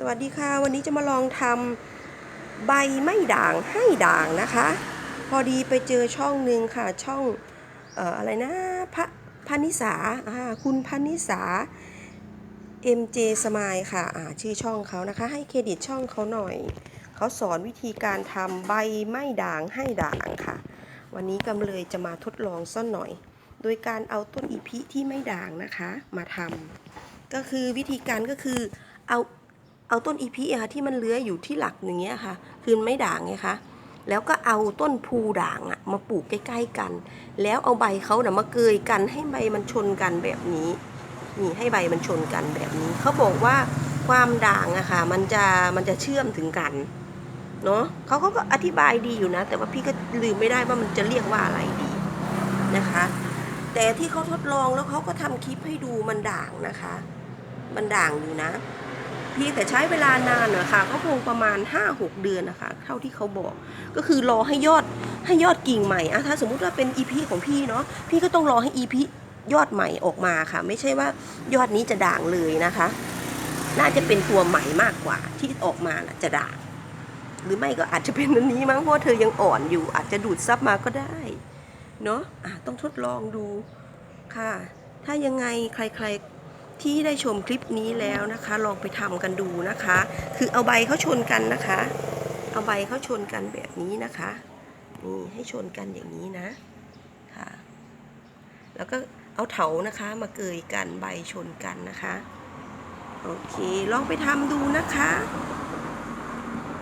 สวัสดีค่ะวันนี้จะมาลองทำใบไม่ด่างให้ด่างนะคะ พอดีไปเจอช่องหนึ่งค่ะช่องเอ่ออะไรนะพระพานิสาคุณพานิสา MJ Smile ค่ะอ่าชื่อช่องเขานะคะ ให้เครดิตช่องเขาหน่อย เขาสอนวิธีการทำใบไม่ด่างให้ด่างค่ะ วันนี้กำเลยจะมาทดลองซ่อนหน่อย โดยการเอาต้นอีพิที่ไม่ด่างนะคะมาทำก็คือวิธีการก็คือเอา เอาต้นอีพิอะค่ะที่มันเลื้อยอยู่ที่หลักอย่างเงี้ยค่ะ คือไม่ด่างไงคะแล้วก็เอาต้นพูด่างอะมาปลูกใกล้ๆกัน แล้วเอาใบเขาน่ะมาเกยกันให้ใบมันชนกันแบบนี้นี่ให้ใบมันชนกันแบบนี้เขาบอกว่าความด่างอะค่ะมันจะมันจะเชื่อมถึงกันเนาะเขาเขาก็อธิบายดีอยู่นะ แต่ว่าพี่ก็ลืมไม่ได้ว่ามันจะเรียกว่าอะไรดีนะคะ แต่ที่เขาทดลองแล้วเขาก็ทำคลิปให้ดูมันด่างนะคะ มันด่างอยู่นะ พี่แต่ใช้เวลานานอะค่ะก็คงประมาณ 5-6 เดือนนะคะเท่าที่เขาบอก ก็คือรอให้ยอดให้ยอดกิ่งใหม่อะถ้าสมมุติว่าเป็นอีพีของพี่เนาะพี่ก็ต้องรอให้อีพียอดใหม่ออกมาค่ะ ไม่ใช่ว่ายอดนี้จะด่างเลยนะคะ น่าจะเป็นตัวใหม่มากกว่าที่ออกมานะจะด่างหรือไม่ก็อาจจะเป็นอันนี้มั้งเพราะเธอยังอ่อนอยู่ อาจจะดูดซับมาก็ได้เนาะะต้องทดลองดูค่ะ ถ้ายังไงใครๆ ที่ได้ชมคลิปนี้แล้วนะคะ ลองไปทำกันดูนะคะ คือเอาใบเขาชนกันนะคะ เอาใบเขาชนกันแบบนี้นะคะนี่ให้ชนกันอย่างนี้นะค่ะ แล้วก็เอาเถานะคะมาเกยกันใบชนกันนะคะ โอเค ลองไปทำดูนะคะ